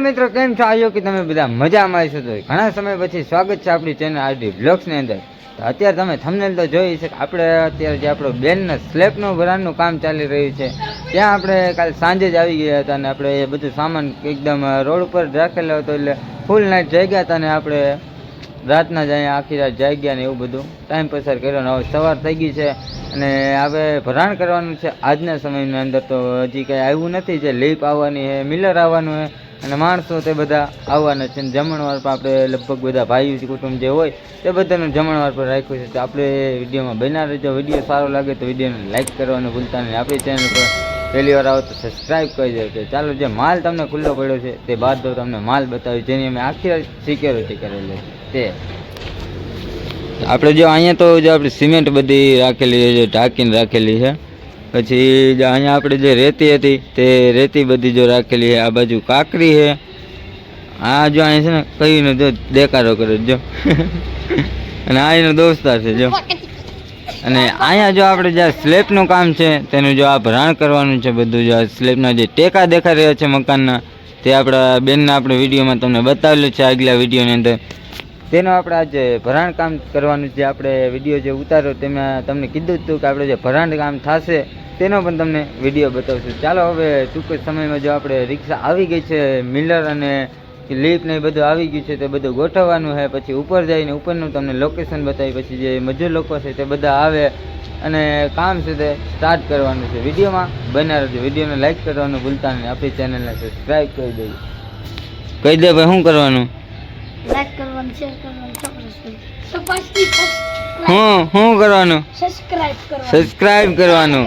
મિત્રો, કેમ છો? આવ્યો કે તમે બધા મજામાં હશો તો ઘણા સમય પછી સ્વાગત છે આપણી ચેનલ આરડી બ્લોગ્સની અંદર. તો અત્યારે તમે થમને તો જોઈ છે આપણે અત્યારે જે આપણો બેનના સ્લેબનું ભરાણનું કામ ચાલી રહ્યું છે, ત્યાં આપણે કાલ સાંજે જ આવી ગયા હતા અને આપણે એ બધું સામાન એકદમ રોડ ઉપર રાખેલો હતો એટલે ફૂલ નાઇટ જઈ ગયા હતા અને આપણે રાતના જ આખી રાત જાગ્યા ને એવું બધું. ટાઈમ પસાર કર્યો ને હવે સવાર થઈ ગઈ છે અને હવે ભરાણ કરવાનું છે. આજના સમયની અંદર તો હજી કંઈ આવ્યું નથી, જે લીપ આવવાની છે મિલર આવવાનું છે. અને માણસો તે બધા આવવાના છે અને જમણવાર પર આપણે લગભગ બધા ભાઈઓ કુટુંબ જે હોય, તે બધાનું જમણવાર પર રાખ્યું છે. તો આપણે વિડીયોમાં બના રહેજો. વીડિયો સારો લાગે તો વિડીયોને લાઈક કરવાનું ભૂલતા નહીં. આપણી ચેનલ પર પહેલી વાર આવો તો સબસ્ક્રાઈબ કરી દેજો. ચાલો, જે માલ તમને ખુલ્લો પડ્યો છે, તે બાદ તમને માલ બતાવ્યું, જેની અમે આખી સિક્યોરિટી કરેલી છે. તે. આપણે જો અહીંયા તો જો આપણે સિમેન્ટ બધી રાખેલી છે ઢાંકીને રાખેલી છે પછી અહીંયા આપણે જે રેતી હતી, તે રેતી બધી જો રાખેલી છે, આ બાજુ કાકરી છે. આ જો અહીં છે ને કયું જો દેખાડો કરે જો. અને આ એનો દોસ્તાર છે, જો. અને અહીંયા જો આપણે જે સ્લેબનું કામ છે, તેનું જો આ ભરાણ કરવાનું છે, બધું જો સ્લેબના જે ટેકા દેખાઈ રહ્યા છે મકાનના, તે આપણા બેનના આપણે વિડીયોમાં તમને બતાવેલું છે, આગલા વિડીયોની અંદર. તેનું આપણે આજે ભરાણ કામ કરવાનું જે આપણે વીડિયો જે ઉતાર્યો તેમાં તમને કીધું હતું કે આપણે જે ભરાણ કામ થશે તેનો પણ તમને વીડિયો બતાવશું. ચાલો હવે ટૂંક સમયમાં જો આપણે રિક્ષા આવી ગઈ છે, મિલર અને લીપ ને બધું આવી ગયું છે તે બધું ગોઠવવાનું છે પછી ઉપર જઈને ઉપરનું તમને લોકેશન બતાવી, પછી જે મજૂર લોકો છે તે બધા આવે અને કામ છે તે સ્ટાર્ટ કરવાનું છે. વિડીયોમાં બન્યા રહેજો. વિડીયોને લાઇક કરવાનું ભૂલતા નહીં. આપણી ચેનલને સબસ્ક્રાઈબ કરી દઈએ કહી દે ભાઈ, શું કરવાનું? કરવાનું શેર કરવાનું ચોક્કસ તો પછી હું શું કરવાનું? સબસ્ક્રાઇબ કરવાનું. સબસ્ક્રાઇબ કરવાનું.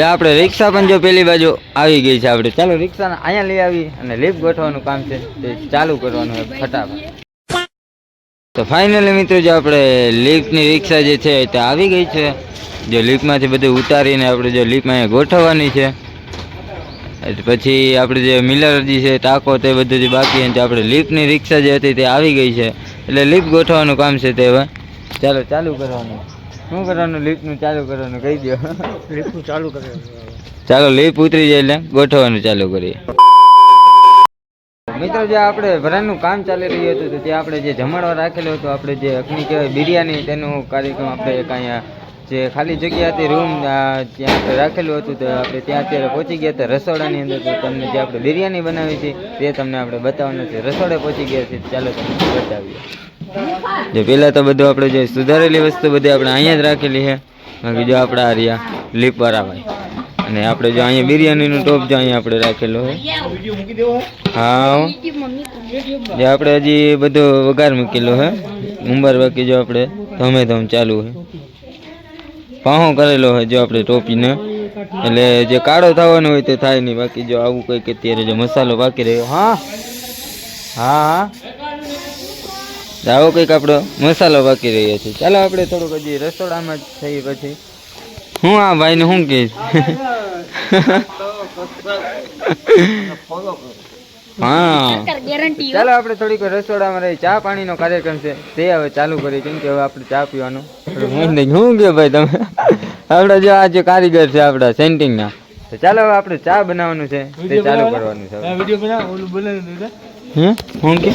એ આપણે રિક્ષા પણ જો પેલી બાજુ આવી ગઈ છે આપણે. ચાલો રિક્ષા અહીંયા લઈ આવી અને લિફ્ટ ગોઠવાનું કામ છે. તે ચાલુ કરવાનું ફટાફટ. તો ફાઇનલી મિત્રો જે આપણે લિફ્ટની રિક્ષા જે છે તે આવી ગઈ છે. જો લિફ્ટમાંથી બધું ઉતારીને આપણે જો લિફ્ટમાં અહીંયા ગોઠવવાની છે. પછી આપણે જે મિલરજી છે ટાંકો તે બધું જે બાકી છે આપણે લિફ્ટની રિક્ષા જે હતી તે આવી ગઈ છે. એટલે લિફ્ટ ગોઠવવાનું કામ છે તે હવે. ચાલો ચાલુ કરવાનું. શું કરવાનું લિફ્ટનું ચાલુ કરવાનું? કહી દો લિફ્ટ ચાલુ કરવાનું ચાલો લીફ ઉતરી જાય એટલે ગોઠવવાનું ચાલુ કરીએ. મિત્રો જે આપણે ભરાનું કામ ચાલી રહ્યું હતું તો ત્યાં આપણે જે જમાડવા રાખેલું હતું આપણે જે અગ્નિ કહેવાય બિરયાની તેનું કાર્યક્રમ આપણે એક અહીંયા જે ખાલી જગ્યા હતી રૂમ ત્યાં આપણે રાખેલું હતું તો આપણે ત્યાં અત્યારે પહોંચી ગયા હતા રસોડાની અંદર. તો તમને જે આપણે બિરયાની બનાવી છે, તે તમને આપણે બતાવવાનું છે. રસોડે પહોંચી ગયા છે. ચાલો તમને બતાવીએ. જો પહેલાં તો બધું આપણે જે સુધારેલી વસ્તુ બધી આપણે અહીંયા જ રાખેલી છે. બાકી જો આપણે આ રહ્યા લીપ ભાઈ અને આપણે જો અહીંયા બિરયાનીનું ટોપ જો અહીંયા આપણે રાખેલો છે. હા જે આપણે હજી બધો વઘાર મૂકેલો હે ઉંબર બાકી જો આપણે ધમે ધમ ચાલુ છે. પાહો કરેલો હોય જો આપણે ટોપીને. એટલે જે કાળો થવાનો હોય તે થાય નહીં. બાકી જો આવું કંઈક અત્યારે જો મસાલો બાકી રહ્યો. હા? હા હા. આવો કંઈક આપણો મસાલો બાકી રહ્યો છે. ચાલો આપણે થોડુંક હજી રસોડામાં જ થઈ પછી. હું આ ભાઈને શું કહીશ? હા. ચાલો આપણે થોડીક રસોડામાં રહી. ચા પાણીનો કાર્યક્રમ છે. તે હવે ચાલુ કરી કેમ કે હવે આપણે ચા પીવાનું. હું નહીં. હું કે ભાઈ તમે? આપણે જો આ જે કારીગર છે આપણા સેન્ટિંગના. તો ચાલો હવે આપણે ચા બનાવવાનું છે. તે ચાલુ કરવાનું છે હવે. વિડિયો બના ઓલું બનાવી હે? હું કે?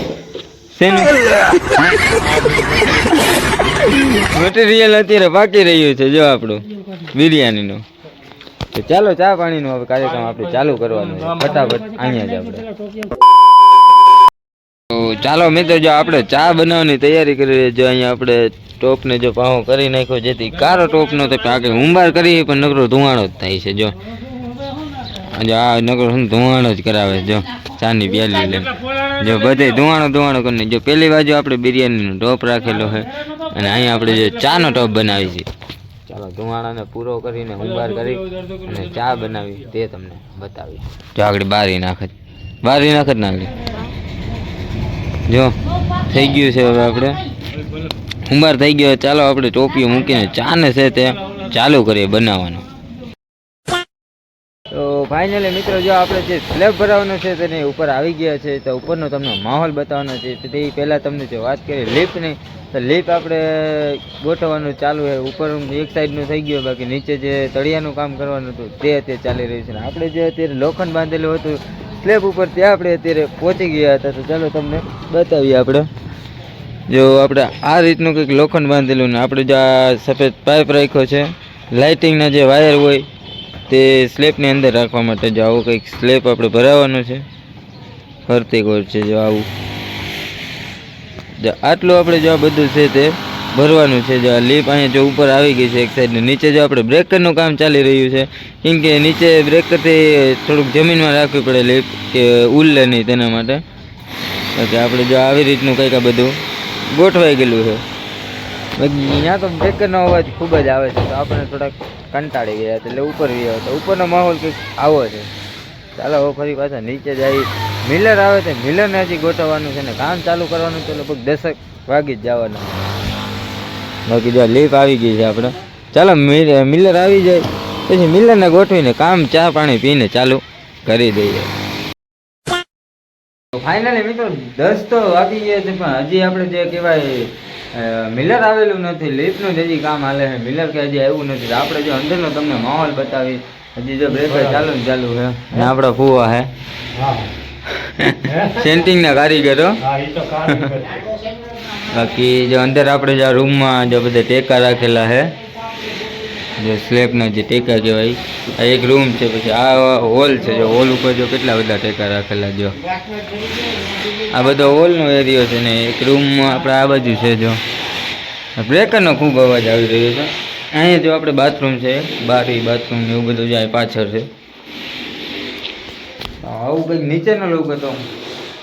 મટીરિયલ અત્યારે બાકી રહ્યું છે જો આપણું. બિરયાનીનું તો ચાલો ચા પાણીનો હવે કાર્યક્રમ આપણે ચાલુ કરવાનો છે. ફટાફટ અહીંયા જ આપણે. ચાલો મિત્રો જો આપણે ચા બનાવવાની તૈયારી કરી રહી જો અહીંયા આપણે ટોપને જો પાહો કરી નાખ્યો જેથી કારો ટોપનો તો આગળ ઉંબાર કરીએ પણ નકરો ધુવાણો જ થાય છે જો. જો આ નકરો શું ધુવાણો જ કરાવે છે જો. ચાની પ્યાલી લે જો બધે ધુવાણો ધુવાણો કરીને. જો પેલી બાજુ આપણે બિરયાનીનો ટોપ રાખેલો છે અને અહીંયા આપણે જે ચાનો ટોપ બનાવી છે. ચાલો ધુમાડાને પૂરો કરીને ઉંબાર કરી અને ચા બનાવી તે તમને બતાવી જો આગળ બારી નાખત બારી નાખત ના આગળ જો થઈ ગયું છે હવે આપણે. ઉંબાર થઈ ગયો ચાલો આપણે ટોપીઓ મૂકીને ચાને છે તે ચાલુ કરીએ બનાવવાનું. તો ફાઇનલી મિત્રો, જો આપણે જે સ્લેબ ભરાવાનો છે તેની ઉપર આવી ગયા છે, તો ઉપરનો તમને માહોલ બતાવવાનો છે. તે પહેલાં તમને જે વાત કરી લિફ્ટની તો લિફ્ટ આપણે ગોઠવવાનું ચાલુ છે. ઉપર એક સાઈડનું થઈ ગયું, બાકી નીચે જે તળિયાનું કામ કરવાનું હતું, તે અત્યારે ચાલી રહ્યું છે. આપણે જે અત્યારે લોખંડ બાંધેલું હતું સ્લેબ ઉપર ત્યાં આપણે અત્યારે પહોંચી ગયા હતા. તો ચાલો તમને બતાવીએ આપણે. જો આપણે આ રીતનું કંઈક લોખંડ બાંધેલું ને આપણે જે આ સફેદ પાઇપ રાખ્યો છે. લાઇટિંગના જે વાયર હોય તે સ્લેબની અંદર રાખવા માટે જો આવું કંઈક સ્લેબ આપણે ભરાવવાનું છે. ફરતી ગોળ છે જો આવું. જો આટલું આપણે જો આ બધું છે તે ભરવાનું છે. જો આ લીપ અહીંયા જો ઉપર આવી ગઈ છે એક સાઈડ નીચે જો આપણે બ્રેકરનું કામ ચાલી રહ્યું છે. કેમ કે નીચે બ્રેકરથી થોડુંક જમીનમાં રાખવી પડે લીપ કે ઉલ્લે નહીં તેના માટે. બાકી આપણે જો આવી રીતનું કંઈક આ બધું ગોઠવાઈ ગયેલું છે. અહીંયા તો બ્રેકરનો અવાજ ખૂબ જ આવે છે. તો આપણે થોડાક કંટાળી ગયા એટલે ઉપર ગયા તો ઉપરનો માહોલ કંઈક આવો છે. ચાલો, હવે ફરી પાછા નીચે જાય મિલર આવે છે. મિલરને હજી ગોઠવવાનું છે ને કામ ચાલુ કરવાનું તો લગભગ દસક વાગી જ જવાના. બાકી જો લીફ આવી ગઈ છે આપણે ચાલો મિલર આવી જાય. પછી મિલરને ગોઠવીને કામ, ચા, પાણી પીને ચાલુ કરી દઈએ. ફાઇનલી મિત્રો, દસ તો વાગી ગયા છે, પણ હજી આપણે જે કહેવાય મિલર આવેલું નથી લિફ્ટનું જ હજી કામ હાલે છે. મિલર કે હજી આવ્યું નથી. આપણે જો અંદરનો તમને માહોલ બતાવી હજી જો બ્રેકર ચાલુ ને ચાલુ છે. ને આપણા ફુવા હે. સેન્ટિંગના કારીગરો. બાકી જો અંદર આપણે જે રૂમમાં જો બધા ટેકા રાખેલા છે. જે સ્લેબના જે ટેકા કહેવાય આ એક રૂમ છે પછી આ હોલ છે જો હોલ ઉપર જો કેટલા બધા ટેકા રાખેલા જો. આ બધો હોલનો એરિયો છે ને એક રૂમમાં આપણે આ બાજુ છે જો. બ્રેકરનો ખૂબ અવાજ આવી રહ્યો છે. અહીંયા જો આપણે બાથરૂમ છે, બારી બાથરૂમ એવું બધું જાય પાછળ છે. આવું કંઈક નીચેનો લુક હતો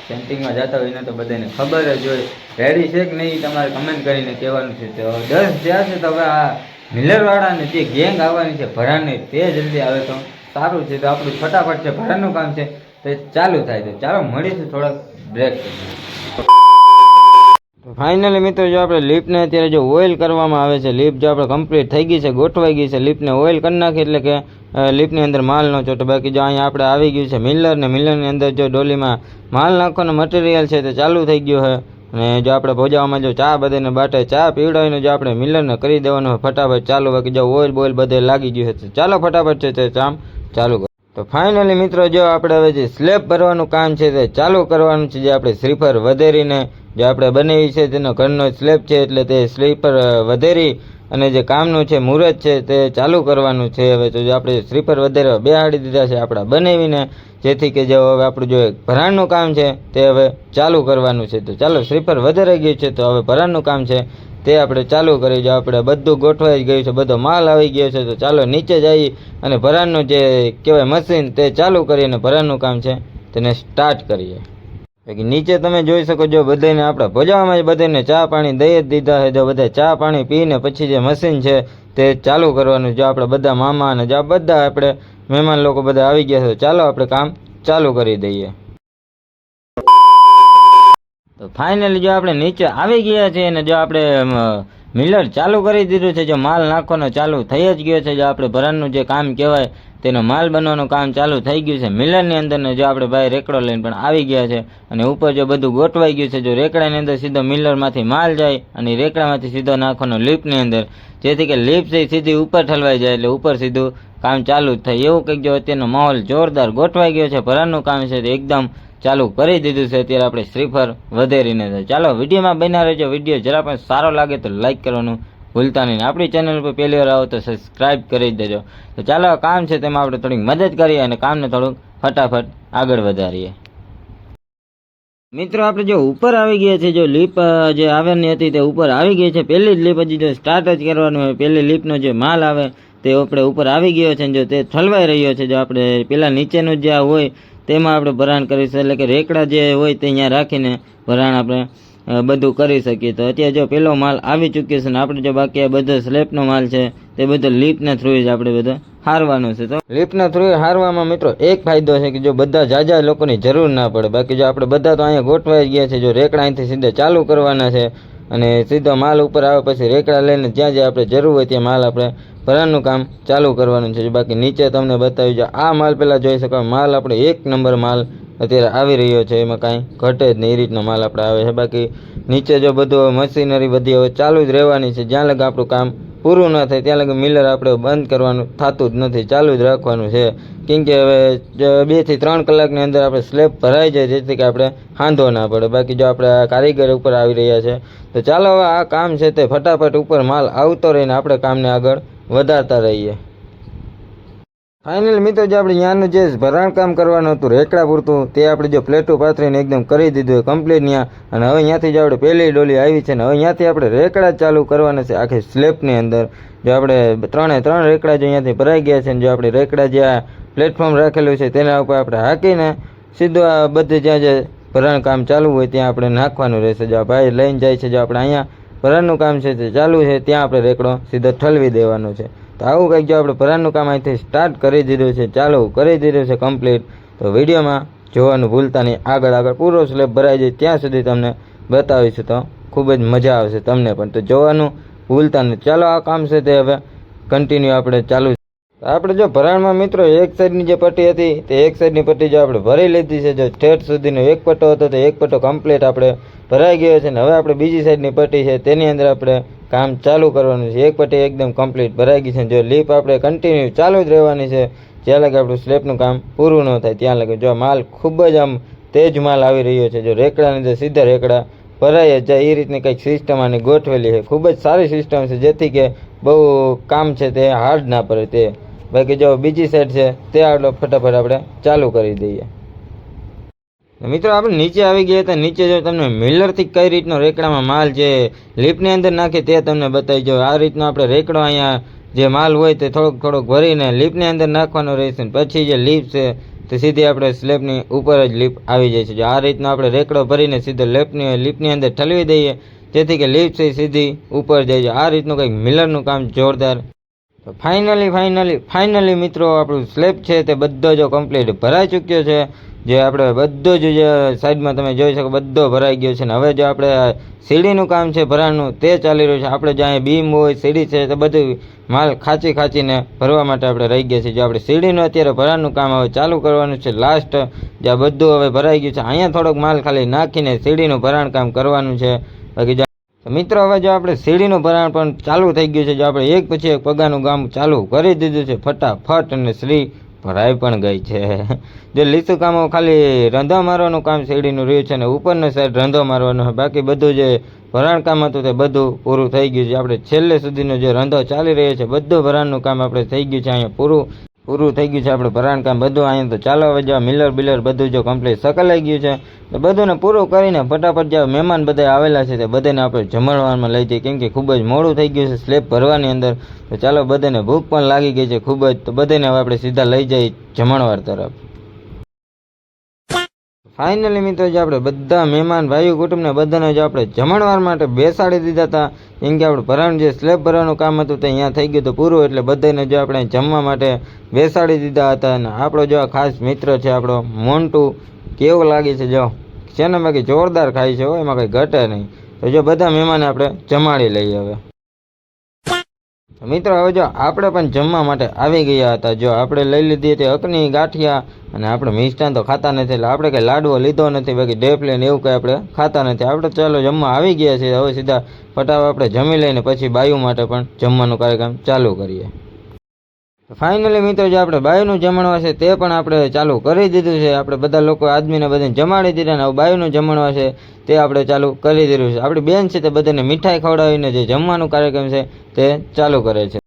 પેન્ટિંગમાં જતા હોય ને તો બધાને ખબર જ હોય. રેડી છે કે નહીં તમારે કમેન્ટ કરીને કહેવાનું છે. તો દસ જ્યાં છે તો હવે આ મિલરવાળાને જે ગેંગ આવવાની છે ભરાની તે જલ્દી આવે તો સારું છે. તો આપણું ફટાફટ છે ભરાનું કામ છે. તો ચાલુ થાય તો ચાલો મળીશું થોડાક. બ્રેક ફાઇનલી મિત્રો, જો આપણે લિફ્ટને અત્યારે જો ઓઇલ કરવામાં આવે છે લિફ્ટ જો આપણે કમ્પ્લીટ થઈ ગઈ છે, ગોઠવાઈ ગઈ છે લિફ્ટને ઓઇલ કરી નાખી એટલે કે લિફ્ટની અંદર માલ ન ચોટે બાકી જો અહીંયા આપણે આવી ગયું છે મિલર ને મિલરની અંદર જો ડોલીમાં માલ નાખવાનો મટીરિયલ છે તે ચાલુ થઈ ગયું છે. અને જો આપણે ભોજાવામાં જો ચા બધાને બાટે, ચા પીવડાવીને જો આપણે મિલરને કરી દેવાનું ફટાફટ ચાલુ. બાકી જો ઓઇલ બોઇલ બધે લાગી ગયું છે, ચાલો ફટાફટ છે તે ચામ ચાલુ તો ફાઇનલી મિત્રો જો આપણે હવે જે સ્લેબ ભરવાનું કામ છે તે ચાલુ કરવાનું છે, જે આપણે સ્લીપર વધેરીને જે આપણે બનાવી છે, તેનો ઘરનો સ્લેબ છે, એટલે તે સ્લીપર વધેરી અને જે કામનું છે મુહૂર્ત છે, તે ચાલુ કરવાનું છે. હવે તો જો આપણે સ્લીપર વધારે બેહાડી દીધા છે, આપણા બનાવીને, જેથી કે જે હવે આપણું જો ભરાણનું કામ છે, તે હવે ચાલુ કરવાનું છે. તો ચાલો સ્લીપર વધારે ગયું છે, તો હવે ભરાણનું કામ છે. તે આપણે ચાલુ કરી જો આપણે બધું ગોઠવાઈ ગયું છે. બધો માલ આવી ગયો છે. તો ચાલો નીચે જઈ અને ભરાણનું જે કહેવાય મશીન તે ચાલુ કરીને ભરાણનું કામ છે તેને સ્ટાર્ટ કરીએ. નીચે તમે જોઈ શકો છો બધાને આપણા ભજાવામાં જ બધાને ચા પાણી દઈ જ દીધા છે. જો બધા ચા પાણી પીને પછી જે મશીન છે તે ચાલુ કરવાનું જો આપણે બધા મામા અને જો બધા આપણે મહેમાન લોકો બધા આવી ગયા છે. ચાલો આપણે કામ ચાલુ કરી દઈએ. ફાઇનલી જો આપણે નીચે આવી ગયા છે અને જો આપણે મિલર ચાલુ કરી દીધું છે, જો માલ નાખવાનો ચાલુ થઈ જ ગયો છે, જો આપણે ભરણનું જે કામ કહેવાય, તેનો માલ બનવાનું કામ ચાલુ થઈ ગયું છે. મિલરની અંદરને જો આપણે ભાઈ રેકડો લઈને પણ આવી ગયા છે અને ઉપર જો બધું ગોઠવાઈ ગયું છે, જો રેકડાની અંદર સીધો મિલરમાંથી માલ જાય અને રેકડામાંથી સીધો નાખવાનો લિફ્ટની અંદર. જેથી કે લિફ્ટ છે સીધી ઉપર ઠલવાઈ જાય એટલે ઉપર સીધું કામ ચાલુ જ થાય. એવું કંઈક જો અત્યારનો માહોલ જોરદાર ગોઠવાઈ ગયો છે ભરાનનું કામ છે, તે એકદમ ચાલુ કરી દીધું છે, અત્યારે આપણે શ્રીફર વધેરીને તો ચાલો, વિડીયોમાં બન્યા રહેજો. વીડિયો જરા પણ સારો લાગે તો લાઈક કરવાનું ભૂલતા નહીં. આપણી ચેનલ પર પહેલી વાર આવો તો સબસ્ક્રાઇબ કરી દેજો. તો ચાલો કામ છે તેમાં આપણે થોડીક મદદ કરીએ અને કામને થોડુંક ફટાફટ આગળ વધારીએ. મિત્રો, આપણે જો ઉપર આવી ગયા છે, જો લીપ જે આવવાની હતી તે ઉપર આવી ગઈ છે. પહેલી જ લીપ હજી જો સ્ટાર્ટ જ કરવાનું હોય. પહેલી લીપનો જે માલ આવે તે આપણે ઉપર આવી ગયો છે જો તે ઠલવાઈ રહ્યો છે. જો આપણે પેલા નીચેનું જે હોય તેમાં આપણે ભરાણ કરીશું એટલે કે રેકડા જે હોય તે અહીંયા રાખીને ભરાણ આપણે બધું કરી શકીએ. તો અત્યારે જો પેલો માલ આવી ચૂક્યો છે ને આપણે જો બાકી આ બધો સ્લેબનો માલ છે, તે બધો લીપના થ્રુ જ આપણે બધો હારવાનું છે. તો લીપના થ્રુ હારવામાં મિત્રો એક ફાયદો છે કે જો બધા જાજા લોકોની જરૂર ના પડે. બાકી જો આપણે બધા તો અહીંયા ગોઠવાઈ ગયા છે, જો રેકડા અહીંથી સીધા ચાલુ કરવાના છે અને સીધો માલ ઉપર આવે પછી રેકડા લઈને જ્યાં જ્યાં આપણે જરૂર હોય ત્યાં માલ આપણે ભરવાનું કામ ચાલુ કરવાનું છે. બાકી નીચે તમને બતાવ્યું છે, આ માલ પહેલાં જોઈ શકો, માલ આપણે એક નંબર માલ અત્યારે આવી રહ્યો છે, એમાં કાંઈ ઘટે જ નહીં, એ રીતનો માલ આપણે આવે છે. બાકી નીચે જો બધું મશીનરી બધી હવે ચાલુ જ રહેવાની છે, જ્યાં લગા આપણું કામ પૂરું ન થાય, ત્યાં લગી મિલર આપણે બંધ કરવાનું થતું જ નથી, ચાલુ જ રાખવાનું છે. કેમ કે હવે બેથી ત્રણ કલાકની અંદર આપણે સ્લેબ ભરાઈ જાય, જેથી કે આપણે હાંધો ના પડે. બાકી જો આપણે આ કારીગર ઉપર આવી રહ્યા છે, તો ચાલો હવે આ કામ છે તે ફટાફટ ઉપર માલ આવતો રહીને આપણે કામને આગળ વધારતા રહીએ. ફાઇનલ મિત્રો, જે આપણે ત્યાંનું જે ભરાણ કામ કરવાનું હતું, રેકડા પૂરતું, તે આપણે જો પ્લેટો પાથરીને એકદમ કરી દીધું કમ્પ્લીટ ત્યાં અને હવે ત્યાંથી જે આપણે પહેલી ડોલી આવી છે ને હવે ત્યાંથી આપણે રેકડા ચાલુ કરવાના છે, આખી સ્લેબની અંદર. જો આપણે ત્રણે ત્રણ રેકડા જો અહીંયાથી ભરાઈ ગયા છે ને જો આપણે રેકડા જે આ પ્લેટફોર્મ રાખેલું છે, તેના ઉપર આપણે હાંકીને સીધું આ બધે જ્યાં જે ભરાણ કામ ચાલુ હોય, ત્યાં આપણે નાખવાનું રહેશે. જો આ ભાઈ લઈને જાય છે, જો આપણે અહીંયા ભરાણનું કામ છે તે ચાલુ છે, ત્યાં આપણે રેકડો સીધો ઠલવી દેવાનો છે. તો આવું કંઈક જો આપણે ભરાણનું કામ અહીંથી સ્ટાર્ટ કરી દીધું છે, ચાલુ કરી દીધું છે કમ્પ્લીટ તો વિડીયોમાં જોવાનું ભૂલતા નહીં. આગળ આગળ પૂરો સ્લેબ ભરાઈ જાય ત્યાં સુધી તમને બતાવીશું તો ખૂબ જ મજા આવશે તમને પણ. તો જોવાનું ભૂલતા નહીં. ચાલો આ કામ છે તે હવે કન્ટિન્યુ આપણે ચાલુ. આપણે જો ભરાણમાં મિત્રો એક સાઈડની જે પટ્ટી હતી, તે એક સાઈડની પટ્ટી જો આપણે ભરી લીધી છે. જો ઠેઠ સુધીનો એક પટ્ટો હતો, તો એક પટ્ટો કમ્પ્લીટ આપણે ભરાઈ ગયો છે. ને હવે આપણે બીજી સાઈડની પટ્ટી છે. તેની અંદર આપણે કામ ચાલુ કરવાનું છે. એક પટ્ટી એકદમ કમ્પ્લીટ ભરાઈ ગઈ છે. જો લીપ આપણે કન્ટિન્યુ ચાલુ જ રહેવાની છે, જ્યાં લગે આપણું સ્લેબનું કામ પૂરું ન થાય, ત્યાં લગે. જો માલ ખૂબ જ આમ તેજ માલ આવી રહ્યો છે, જો રેકડાની અંદર સીધા રેકડા ભરાઈ જ જાય, એ રીતની કંઈક સિસ્ટમ આની ગોઠવેલી છે. ખૂબ જ સારી સિસ્ટમ છે, જેથી કે બહુ કામ છે તે હાર્ડ ના પડે તે. બાકી જો બીજી સાઈડ છે, તે આટલો ફટાફટ આપણે ચાલુ કરી દઈએ. મિત્રો, આપણે નીચે આવી ગયા હતા. નીચે જો તમને મિલરથી કઈ રીતનો રેકડામાં માલ જે લીપની અંદર નાખે તે તમને બતાવી જો આ રીતનો આપણે રેકડો અહીંયા જે માલ હોય તે થોડોક થોડોક ભરીને લીપની અંદર નાખવાનો રહેશે પછી જે લીપ છે તે સીધી આપણે સ્લેબની ઉપર જ લીપ આવી જાય છે. જો આ રીતનો આપણે રેકડો ભરીને સીધો લેપની લીપની અંદર ઠલવી દઈએ, જેથી કે લીપ છે સીધી ઉપર જાય છે. આ રીતનું કંઈક મિલરનું કામ જોરદાર. તો ફાઇનલી ફાઇનલી ફાઇનલી મિત્રો, આપણું સ્લેબ છે તે બધો જો કમ્પ્લીટ ભરાઈ ચૂક્યો છે. જે આપણે બધો જ, જે સાઈડમાં તમે જોઈ શકો, બધો ભરાઈ ગયો છે. ને હવે જો આપણે સીડીનું કામ છે, ભરાણનું, તે ચાલી રહ્યું છે. આપણે જ્યાં બીમ હોય, સીડી છે, તે બધું માલ ખાંચી ખાંચીને ભરવા માટે આપણે રહી ગયા છીએ. જો આપણે સીડીનું અત્યારે ભરાણનું કામ હવે ચાલુ કરવાનું છે લાસ્ટ જ્યાં બધું હવે ભરાઈ ગયું છે. અહીંયા થોડોક માલ ખાલી નાખીને સીડીનું ભરાણ કામ કરવાનું છે. બાકી જો મિત્રો, હવે જો આપણે સીડીનું ભરાણ પણ ચાલુ થઈ ગયું છે, જો આપણે એક પછી એક પગાનું કામ ચાલુ કરી દીધું છે, ફટાફટ અને શ્રી ભરાઈ પણ ગઈ છે. જો લીસું કામ ખાલી રંધો મારવાનું કામ શેરડીનું રહ્યું છે અને ઉપરની સાઈડ રંધો મારવાનો બાકી બધું જે ભરાણ કામ હતું તે બધું પૂરું થઈ ગયું છે. આપણે છેલ્લે સુધીનો જે રંધો ચાલી રહ્યો છે, બધું ભરાણનું કામ આપણે થઈ ગયું છે, અહીંયા પૂરું પૂરું થઈ ગયું છે આપણે ભરાણ કામ બધું. અહીંયા તો ચાલો હવે જો મિલર બિલર બધું જો કમ્પ્લીટ સકલાઈ ગયું છે. તો બધુંને પૂરું કરીને ફટાફટ જે મહેમાન બધા આવેલા છે તે બધાને આપણે જમણવારમાં લઈ જઈએ. કેમ કે ખૂબ જ મોડું થઈ ગયું છે સ્લેબ ભરવાની અંદર. તો ચાલો બધાને ભૂખ પણ લાગી ગઈ છે ખૂબ જ. તો બધાને હવે આપણે સીધા લઈ જઈએ જમણવાર તરફ. ફાઇનલી મિત્રો, જે આપણે બધા મહેમાન ભાઈઓ કુટુંબને બધાને જે આપણે જમણવાર માટે બેસાડી દીધા હતા કેમ કે આપણે ભરાણ જે સ્લેબ ભરવાનું કામ હતું તે અહીંયા થઈ ગયું હતું પૂરું, એટલે બધાને જો આપણે જમવા માટે બેસાડી દીધા હતા અને આપણો જો ખાસ મિત્ર છે આપણો મોન્ટુ, કેવું લાગે છે જો? છે ને બાકી જોરદાર ખાય છે હો, એમાં કંઈ ઘટે નહીં. તો જો બધા મહેમાને આપણે જમાડી લઈએ હવે. મિત્રો, હવે જો આપણે પણ જમવા માટે આવી ગયા હતા, જો આપણે લઈ લીધી હતી અકની ગાંઠિયા અને આપણે મિષ્ટાન તો ખાતા નથી, એટલે આપણે કંઈ લાડવો લીધો નથી, બાકી ડેફલે ને એવું કંઈ આપણે ખાતા નથી. આપણે ચાલો જમવા આવી ગયા છીએ, હવે સીધા ફટાફટ આપણે જમી લઈને પછી બાયુ માટે પણ જમવાનું કાર્યક્રમ ચાલુ કરીએ. ફાઇનલી મિત્રો, જે આપણે બાયુનું જમણવા છે, તે પણ આપણે ચાલુ કરી દીધું છે. આપણે બધા લોકો આદમીને બધાને જમાડી દીધા ને હવે બાયુનું જમણવા છે, તે આપણે ચાલુ કરી દીધું છે. આપણી બેન છે તે બધાને મીઠાઈ ખવડાવીને જે જમવાનું કાર્યક્રમ છે, તે ચાલુ કરે છે.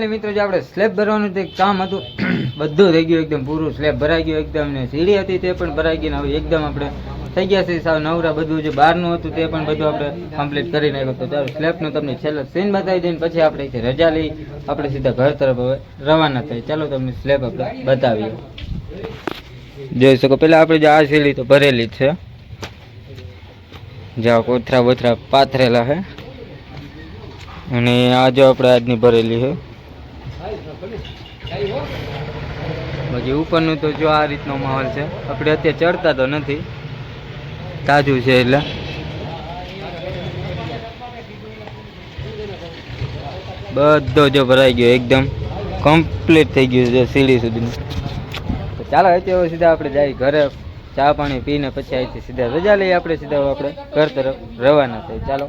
મિત્રો, જે આપણે સ્લેબ ભરવાનું તે કામ હતું, બધું થઈ ગયું એકદમ, પૂરું સ્લેબ ભરાઈ ગયું એકદમ, ને સીડી હતી તે પણ ભરાઈ ગઈ ને હવે એકદમ આપણે થઈ ગયા છે, સાવ નવરા બધું જે બહારનું હતું તે પણ બધું આપણે કમ્પ્લીટ કરી નાખ્યું તો ચાલો સ્લેબનું તમને છેલ્લો સીન બતાવી દઈને પછી આપણે રજા લઈ, આપણે સીધા ઘર તરફ હવે રવાના થઈ ચાલો તમને સ્લેબ આપણે બતાવીએ. જોઈ શકો પેલા આપણે જે આ સીડી તો ભરેલી જ છે. જ્યાં કોથરા બોથરા પાથરેલા છે. અને આ જો આપણે આજની ભરેલી છે. બાકી ઉપરનું તો જો આ રીતનો માહોલ છે. આપણે અત્યારે ચડતા તો નથી. તાજું છે એટલે. બધો જો ભરાઈ ગયો એકદમ. કમ્પ્લીટ થઈ ગયું છે સીડી સુધીનું. ચાલો અત્યારે સીધા આપણે જઈએ ઘરે. ચા પાણી પીને પછી અહીંથી સીધા રજા લઈએ આપણે સીધા આપણે ઘર તરફ. રવાના થઈ ચાલો,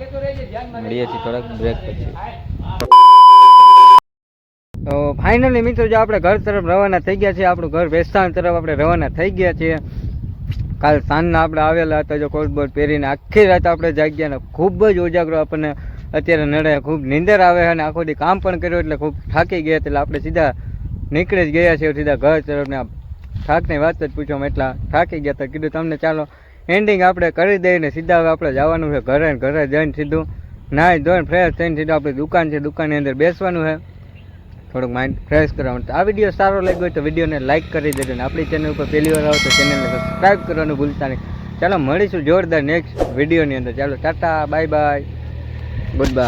મળીએ છીએ થોડાક બ્રેક પછી. તો ફાઇનલી મિત્રો, જો આપણે ઘર તરફ રવાના થઈ ગયા છીએ, આપણું ઘર વેસ્તાન તરફ આપણે રવાના થઈ ગયા છીએ. કાલ સાંજના આપણે આવેલા હતા, જો કોટ બોટ પહેરીને આખી રાત આપણે જાગ્યા ખૂબ જ ઉજાગરો આપણને અત્યારે નડે, ખૂબ નીંદર આવે અને આખો દી કામ પણ કર્યું એટલે ખૂબ થાકી ગયા એટલે આપણે સીધા નીકળી જ ગયા છીએ, સીધા ઘર તરફ ને થાકની વાત જ પૂછો એટલા થાકી ગયા તો કીધું તમને ચાલો એન્ડિંગ આપણે કરી દઈને સીધા હવે આપણે જવાનું છે ઘરે ઘરે જઈને સીધું નાહી ધોઈને ફ્રેશ થઈને સીધું આપણી દુકાન છે, દુકાનની અંદર બેસવાનું છે. થોડુંક માઇન્ડ ફ્રેશ કરવા માટે આ વીડિયો સારો લાગ્યો હોય તો વિડીયોને લાઇક કરી દેજો ને આપણી ચેનલ ઉપર પહેલી વાર આવો તો ચેનલને સબસ્ક્રાઈબ કરવાનું ભૂલતા નહીં. ચાલો મળીશું જોરદાર નેક્સ્ટ વિડીયોની અંદર. ચાલો, tata bye bye good bye